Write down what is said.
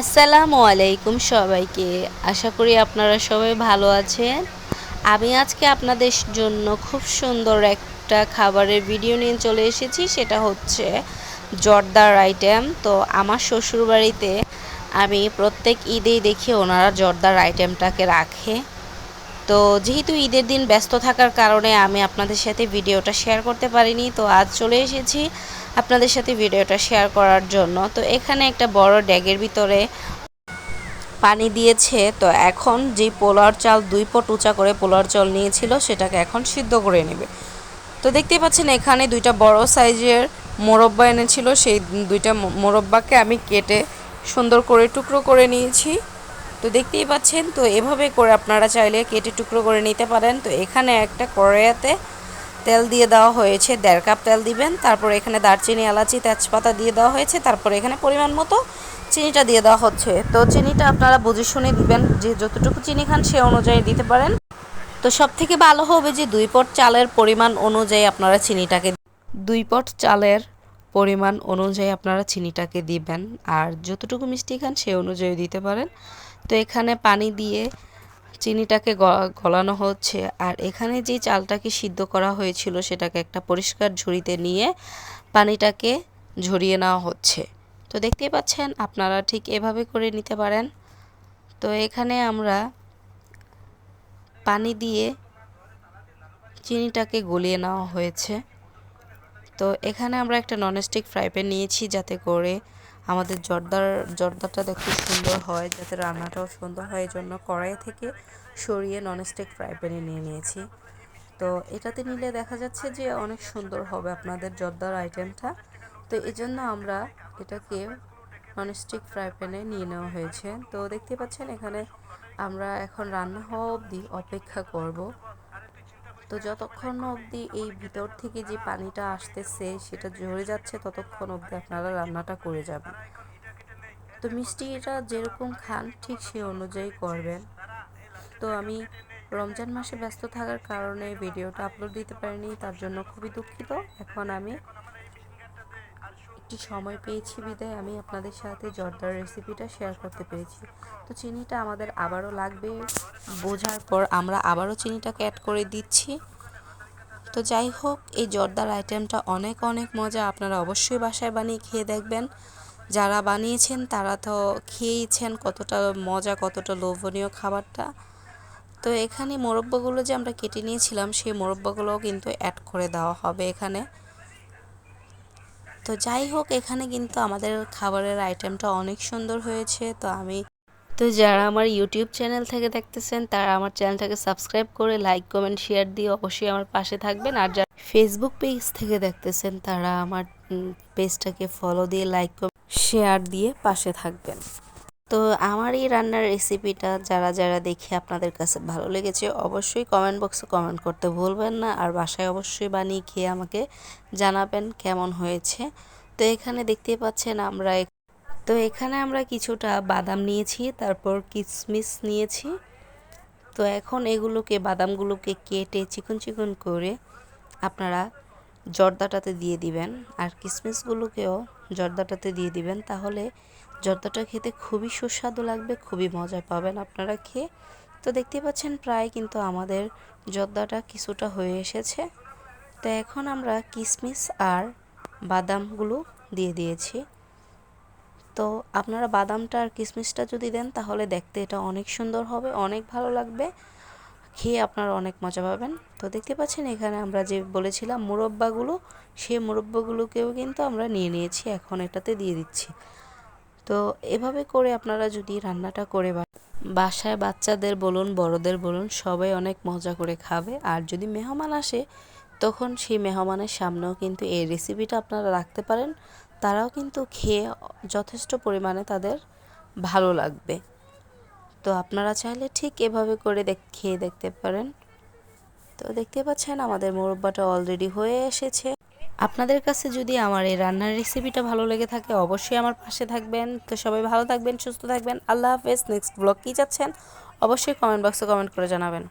আসসালামু আলাইকুম সবাইকে। আশা করি আপনারা সবাই ভালো আছেন। আমি আজকে আপনাদের জন্য খুব সুন্দর একটা খাবারের ভিডিও নিয়ে চলে এসেছি। সেটা হচ্ছে জর্দার আইটেম তো আমার শ্বশুরবাড়িতে আমি প্রত্যেক ঈদেই দেখি ওনারা জর্দার আইটেমটাকে রাখে। তো যেহেতু ঈদের দিন ব্যস্ত থাকার কারণে আমি আপনাদের সাথে ভিডিওটা শেয়ার করতে পারিনি, তো আজ চলে এসেছি আপনাদের সাথে ভিডিওটা শেয়ার করার জন্য। তো এখানে একটা বড় ড্যাগের ভিতরে পানি দিয়েছে। তো এখন যে পোলার চাল দুই পট উঁচা করে পোলার চাল নিয়েছিল, সেটাকে এখন সিদ্ধ করে নেবে। তো দেখতেই পাচ্ছেন, এখানে দুইটা বড় সাইজের মোরব্বা এনেছিল। সেই দুইটা মোরব্বাকে আমি কেটে সুন্দর করে টুকরো করে নিয়েছি। তো দেখতেই পাচ্ছেন, তো এভাবে করে আপনারা চাইলে কেটে টুকরো করে নিতে পারেন। তো এখানে একটা কড়াইয়াতে তেল দিয়ে দেওয়া হয়েছে, দেড় কাপ তেল দিবেন, তারপর এখানে দারচিনি, এলাচি, তেজপাতা দিয়ে দেওয়া হয়েছে, তারপর এখানে পরিমাণ মতো চিনিটা দিয়ে দেওয়া হচ্ছে। তো চিনিটা আপনারা বুঝে শুনে দিবেন, যে যতটুকু চিনি খান সে অনুযায়ী দিতে পারেন। তো সব থেকে ভালো হবে যে দুই পট চালের পরিমাণ অনুযায়ী আপনারা চিনিটাকে দুই পট চালের পরিমাণ অনুযায়ী আপনারা চিনিটাকে দিবেন, আর যতটুকু মিষ্টি খান সে অনুযায়ী দিতে পারেন। তো এখানে পানি দিয়ে চিনিটাকে গলানো হচ্ছে। আর এখানে যে চালটাকে সিদ্ধ করা হয়েছিল সেটাকে একটা পরিষ্কার ঝুড়িতে নিয়ে পানিটাকে ঝরিয়ে নেওয়া হচ্ছে। তো দেখতেই পাচ্ছেন, আপনারা ঠিক এভাবে করে নিতে পারেন। তো এখানে আমরা পানি দিয়ে চিনিটাকে গলিয়ে নেওয়া হয়েছে। তো এখানে আমরা একটা ননস্টিক ফ্রাই প্যান নিয়েছি যাতে করে আমাদের জর্দার জর্দাটা দেখতে সুন্দর হয়, যাতে রান্নাটাও সুন্দর হয়। এই জন্য কড়াই থেকে সরিয়ে ননস্টিক ফ্রাই প্যানে নিয়ে নিয়েছি। তো এটাতে নিলে দেখা যাচ্ছে যে অনেক সুন্দর হবে আপনাদের জর্দার আইটেমটা তো এই জন্য আমরা এটাকে ননস্টিক ফ্রাই প্যানে নিয়ে নেওয়া হয়েছে। তো দেখতে পাচ্ছেন এখানে আমরা এখন রান্না হওয়া অবধি অপেক্ষা করব। তো যতক্ষণ অবধি এই ভিতর থেকে যে পানিটা আসতেছে, সেটা ঝরে যাচ্ছে, ততক্ষণ অবধি আপনারা রান্নাটা করে যাবেন। তো মিষ্টিটা যেরকম খান, ঠিক সে অনুযায়ী করবেন। তো আমি রমজান মাসে ব্যস্ত থাকার কারণে ভিডিওটা আপলোড দিতে পারিনি, তার জন্য খুবই দুঃখিত। এখন আমি একটি সময় পেয়েছি বিদায়, আমি আপনাদের সাথে জর্দার রেসিপিটা শেয়ার করতে পেরেছি। তো চিনিটা আমাদের আবারও লাগবে। বোঝার পর আমরা আবারও চিনিটাকে অ্যাড করে দিচ্ছি। তো যাই হোক, এই জর্দার আইটেমটা অনেক অনেক মজা। আপনারা অবশ্যই বাসায় বানিয়ে খেয়ে দেখবেন। যারা বানিয়েছেন, তারা তো খেয়েইছেন কতটা মজা, কতটা লোভনীয় খাবারটা। তো এখানে মোরব্বাগুলো যে আমরা কেটে নিয়েছিলাম, সেই মোরব্বাগুলোও কিন্তু অ্যাড করে দেওয়া হবে এখানে। তো যাই হোক, এখানে কিন্তু আমাদের খাবারের আইটেমটা অনেক সুন্দর হয়েছে। তো আমি তো যারা আমার ইউটিউব চ্যানেল থেকে দেখতেছেন, তারা আমার চ্যানেলটাকে সাবস্ক্রাইব করে লাইক কমেন্ট শেয়ার দিয়ে অবশ্যই আমার পাশে থাকবেন। আর যারা ফেসবুক পেজ থেকে দেখতেছেন, তারা আমার পেজটাকে ফলো দিয়ে লাইক শেয়ার দিয়ে পাশে থাকবেন। তো আমার এই রান্নার রেসিপিটা যারা যারা দেখে আপনাদের কাছে ভালো লেগেছে, অবশ্যই কমেন্ট বক্সে কমেন্ট করতে ভুলবেন না। আর বাসায় অবশ্যই বানিয়ে খেয়ে আমাকে জানাবেন কেমন হয়েছে। তো এখানে দেখতে পাচ্ছেন আমরা তো এখানে আমরা কিছুটা বাদাম নিয়েছি, তারপর কিশমিশ নিয়েছি। তো এখন এগুলোকে, বাদামগুলোকে কেটে চিকন চিকন করে আপনারা জর্দাটাতে দিয়ে দিবেন। আর কিশমিশগুলোকেও জর্দাটাতে দিয়ে দিবেন, তাহলে জর্দাটা খেতে খুবই সুস্বাদু লাগবে, খুবই মজা পাবেন আপনারা খেয়ে। তো দেখতে পাচ্ছেন প্রায় কিন্তু আমাদের জর্দাটা কিছুটা হয়ে এসেছে। তো এখন আমরা কিশমিশ আর বাদামগুলো দিয়ে দিয়েছি। তো আপনারা বাদামটা আর কিশমিশটা যদি দেন, তাহলে দেখতে এটা অনেক সুন্দর হবে, অনেক ভালো লাগবে। খেয়ে আপনারা অনেক মজা পাবেন। তো দেখতে পাচ্ছেন এখানে আমরা যে বলেছিলাম মুরব্বাগুলো, সেই মুরব্বাগুলোকেও কিন্তু আমরা নিয়ে নিয়েছি, এখন এটাতে দিয়ে দিচ্ছি। তো এভাবে করে আপনারা যদি রান্নাটা করে বাসায় বাচ্চাদের বলুন, বড়দের বলুন, সবাই অনেক মজা করে খাবে। আর যদি মেহমান আসে তখন সেই মেহমানের সামনেও কিন্তু এই রেসিপিটা আপনারা রাখতে পারেন। তারাও কিন্তু খেয়ে যথেষ্ট পরিমাণে তাদের ভালো লাগবে। তো আপনারা চাইলে ঠিক এভাবে করে খেয়ে দেখতে পারেন। তো দেখতে পাচ্ছেন আমাদের মোরব্বাটা অলরেডি হয়ে এসেছে। আপনাদের কাছে যদি আমার এই রান্নার রেসিপিটা ভালো লেগে থাকে, অবশ্যই আমার পাশে থাকবেন। তো সবাই ভালো থাকবেন, সুস্থ থাকবেন। আল্লাহ হাফেজ। নেক্সট ব্লগ কী চাচ্ছেন? অবশ্যই কমেন্ট বক্সে কমেন্ট করে জানাবেন।